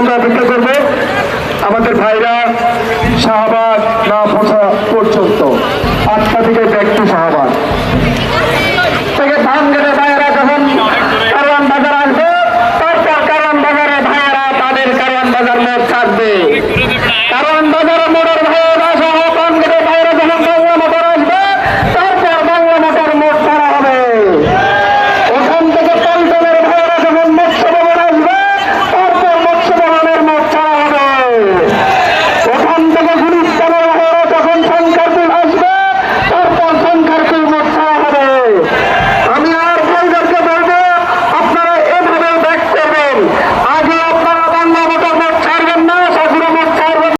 আমরা অপেক্ষা করব আমাদের ভাইরা শাহবাগ না ফোসা পর্যন্ত আটটা থেকে ব্যাক শাহবাগ থেকে ধান কেটে ভাইয়েরা যখন কারওয়ান বাজার আসবে তারপর কারওয়ান বাজারে ভাইয়েরা তাদের কারওয়ান বাজার মোট থাকবে কারণ বাজার